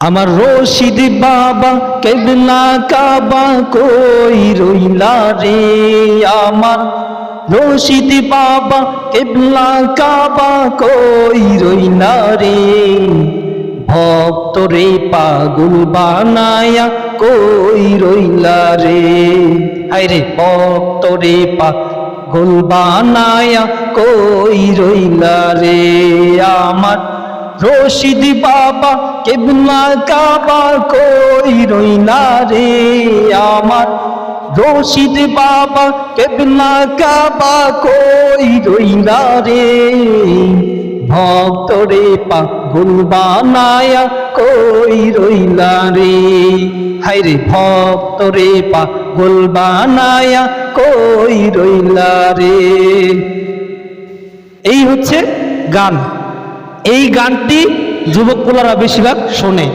আমার রশিদ বাবা কেবলা কাবা কই রইলা রে? আমার রশিদ বাবা কেবলা কাবা কই রইলা রে? ভক্ত রে পাগল বানায়া কই রইলা রে? হায় রে ভক্ত রে পাগল বানায়া কই রইলা রে? আমার রশিদ বাবা কেবলা কাবা কই রই না রে আমার রশিদ বাবা, কেবলা কাবা কই রইলা রে? ভক্ত রে পাগল বানায়া কই রইলা রে? হায় রে ভক্ত রে পাগল বানায়া কই রইলা রে? এই হচ্ছে গান। এই গানটি যুবক পোলারা বেশিরভাগ শোনে।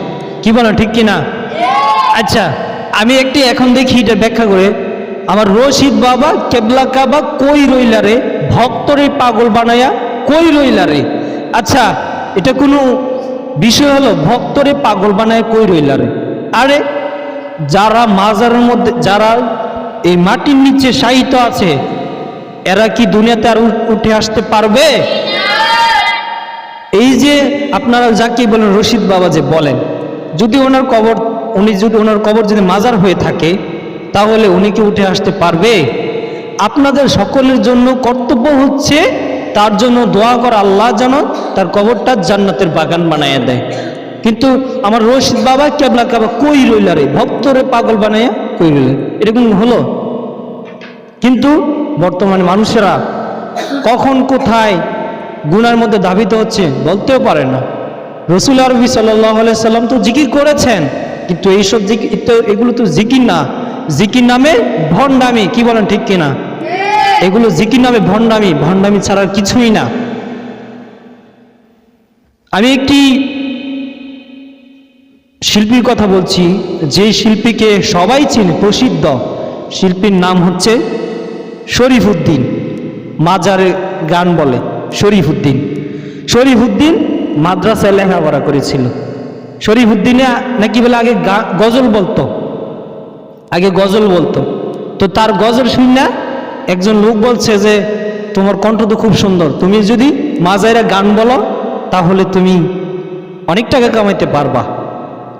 কি বলো, ঠিক কিনা? আচ্ছা আমি একটি এখন দেখি এটা ব্যাখ্যা করে। আমার রশিদ বাবা কেবলা কাবা কই রইলা রে? ভক্তরে পাগল বানায়া কই রইলা রে? আচ্ছা এটা কোনো বিষয় হলো, ভক্তরে পাগল বানায় কই রইলা রে? আরে, যারা মাজারের মধ্যে, যারা এই মাটির নিচে সাহিত্য আছে, এরা কি দুনিয়াতে আর উঠে আসতে পারবে? এই যে আপনারা যাকে বলেন রশিদ বাবা যে বলেন, যদি ওনার কবর, উনি যদি ওনার কবর যদি মাজার হয়ে থাকে, তাহলে উনি কি উঠে আসতে পারবে? আপনাদের সকলের জন্য কর্তব্য হচ্ছে তার জন্য দোয়া করা আল্লাহ যেন তার কবরটা জান্নাতের বাগান বানাইয়া দেয়। কিন্তু আমার রশিদ বাবা কেবলা কাবা কই রইলা রে? ভক্তরে পাগল বানাইয়া কই রইলা? এরকম হলো? কিন্তু বর্তমানে মানুষেরা কখন কোথায় গুনার মধ্যে ধাবিত হচ্ছে, বলতেও পারে না। রসুল আরবি সাল্লাম তো জিকির করেছেন, কিন্তু এইসব জিকির তো এগুলো তো জিকির না। জিকির নামে ভণ্ডামি, কি বলেন ঠিক কিনা? এগুলো জিকির নামে ভণ্ডামি ভণ্ডামি ছাড়া আর কিছুই না। আমি একটি শিল্পীর কথা বলছি, যে শিল্পীকে সবাই চিনে, প্রসিদ্ধ। শিল্পীর নাম হচ্ছে শরীফ উদ্দিন মাজারে গান বলে। শরীফুদ্দিন শরীফুদ্দিন মাদ্রাসায় লেখাপড়া করেছিল। শরীফুদ্দিনে নাকি বলে আগে গজল বলতো। আগে গজল বলতো। তো তার গজল শুনে একজন লোক বলছে যে, তোমার কণ্ঠ তো খুব সুন্দর। তুমি যদি মাজাইরা গান বলো, তাহলে তুমি অনেক টাকা কামাইতে পারবা।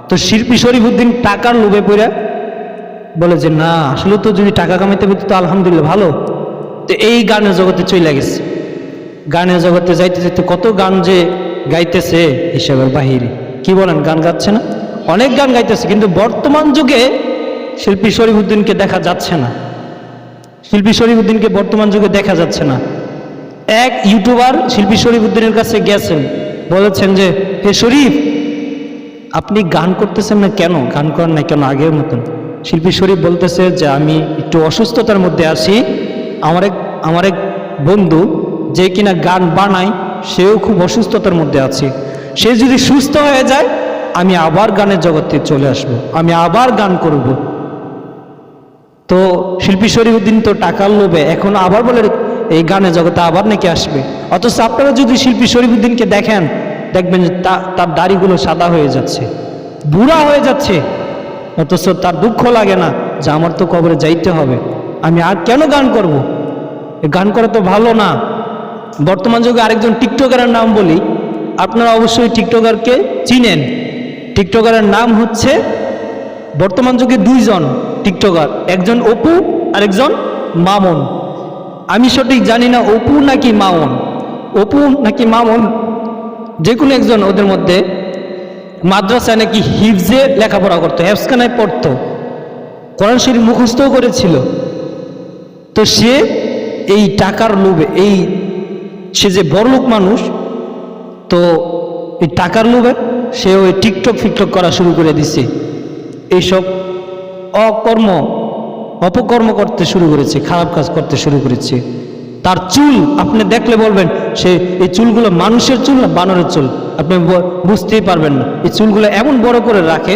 তো শিল্পী শরীফুদ্দিন টাকার লোভে পড়ে বলে যে, না, আসলে তো যদি টাকা কামাইতে পারতো, তো আলহামদুলিল্লাহ, ভালো। তো এই গানের জগতে চলে গেছে। গানের জগতে যাইতে যাইতে কত গান যে গাইতেছে হিসাবের বাহিরে। কি বলেন, গান গাচ্ছে না? অনেক গান গাইতেছে, কিন্তু বর্তমান যুগে শিল্পী শরীফুদ্দিনকে দেখা যাচ্ছে না। শিল্পী শরীফুদ্দিনকে বর্তমান যুগে দেখা যাচ্ছে না। এক ইউটিউবার শিল্পী শরীফুদ্দিনের কাছে গেছেন, বলেছেন যে, হে শরীফ, আপনি গান করতেছেন না কেন? গান করেন না কেন আগের মতন? শিল্পী শরীফ বলতেছে যে, আমি একটু অসুস্থতার মধ্যে আছি। আমার এক আমার এক বন্ধু যে কিনা গান বানায়, সেও খুব অসুস্থতার মধ্যে আছে। সে যদি সুস্থ হয়ে যায়, আমি আবার গানের জগতে চলে আসব, আমি আবার গান করব। তো শিল্পী শরীফুদ্দিন তো টাকার লোভে এখন আবার বলে, এই গানের জগতে আবার নাকি আসবে? অথচ আপনারা যদি শিল্পী শরীফুদ্দিনকে দেখেন, দেখবেন যে তার দাড়িগুলো সাদা হয়ে যাচ্ছে, বুড়া হয়ে যাচ্ছে। অথচ তার দুঃখ লাগে না যে আমার তো কবরে যাইতে হবে। আমি আর কেন গান করব। গান করা তো ভালো না। বর্তমান যুগে আরেকজন টিকটকারের নাম বলি। আপনারা অবশ্যই টিকটকারকে চিনেন। টিকটকারের নাম হচ্ছে, বর্তমান যুগে দুইজন টিকটকার, একজন অপু আর একজন মামন। আমি সঠিক জানি না অপু নাকি মামন। অপু নাকি মামন যে কোনো একজন ওদের মধ্যে মাদ্রাসায় নাকি হিফজে লেখাপড়া করতো হেফসখানায় পড়তো। কোরআন শরীফ মুখস্থও করেছিল। তো সে এই টাকার লোভে, এই সে যে বড়লোক মানুষ, তো এই টাকার লোভে সে ওই টিকটক ফিকটক করা শুরু করে দিছে। এইসব অকর্ম, অপকর্ম করতে শুরু করেছে, খারাপ কাজ করতে শুরু করেছে। তার চুল, আপনি দেখলে বলবেন, সে এই চুলগুলো মানুষের চুল না বানরের চুল? আপনি বুঝতেই পারবেন না। এই চুলগুলো এমন বড় করে রাখে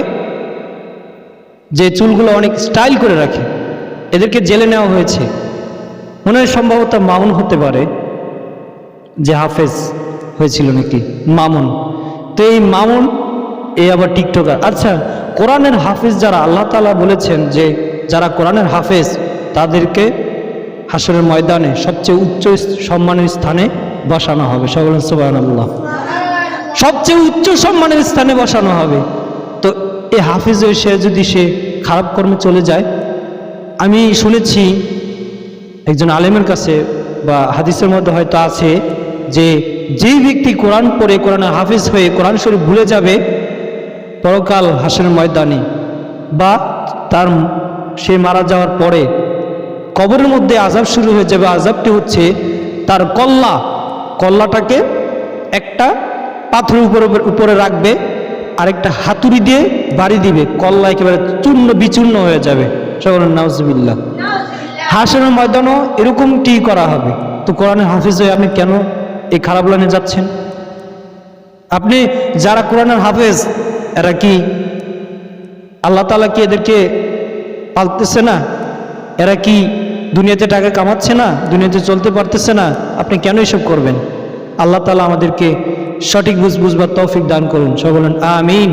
যে চুলগুলো অনেক স্টাইল করে রাখে। এদেরকে জেলে নেওয়া হয়েছে। মনে হয় সম্ভবত মামুন হতে পারে। যে হাফেজ হয়েছিল নাকি? মামুন। তো এই মামুন, এ আবার টিকটকার। আচ্ছা কোরআনের হাফেজ যারা, আল্লাহ তালা বলেছেন যে যারা কোরআনের হাফেজ, তাদেরকে হাসরের ময়দানে সবচেয়ে উচ্চ সম্মানের স্থানে বসানো হবে। সকল সুবাহ সবচেয়ে উচ্চ সম্মানের স্থানে বসানো হবে। তো এই হাফিজ সে যদি সে খারাপ কর্মে চলে যায়, আমি শুনেছি একজন আলেমের কাছে বা হাদিসের মধ্যে হয়তো আছে যে যেই ব্যক্তি কোরআন পড়ে কোরআনে হাফিজ হয়ে কোরআন শরীফ ভুলে যাবে পরকাল হাসের ময়দানে বা তার সে মারা যাওয়ার পরে কবরের মধ্যে আজাব শুরু হয়ে যাবে। আজাবটি হচ্ছে তার কল্লা। কল্লাটাকে একটা পাথরের উপরে উপরে রাখবে আরেকটা হাতুড়ি দিয়ে বাড়ি দিবে। কল্লা একেবারে চূর্ণ বিচূর্ণ হয়ে যাবে। সকল নাউজবিল্লা হাসনের ময়দানও এরকমটি করা হবে। তো কোরআনের হাফিজ হয়ে আমি কেন এই খারাপ লাইনে যাচ্ছেন? আপনি যারা কোরআনের হাফেজ, এরা কি আল্লাহ তালা কি এদেরকে পালতেছে না? এরা কি দুনিয়াতে টাকা কামাচ্ছে না? দুনিয়াতে চলতে পারতেছে না? আপনি কেন এসব করবেন? আল্লাহ তালা আমাদেরকে সঠিক বুঝ বুঝবার তৌফিক দান করুন। সব বলেন, আমিন।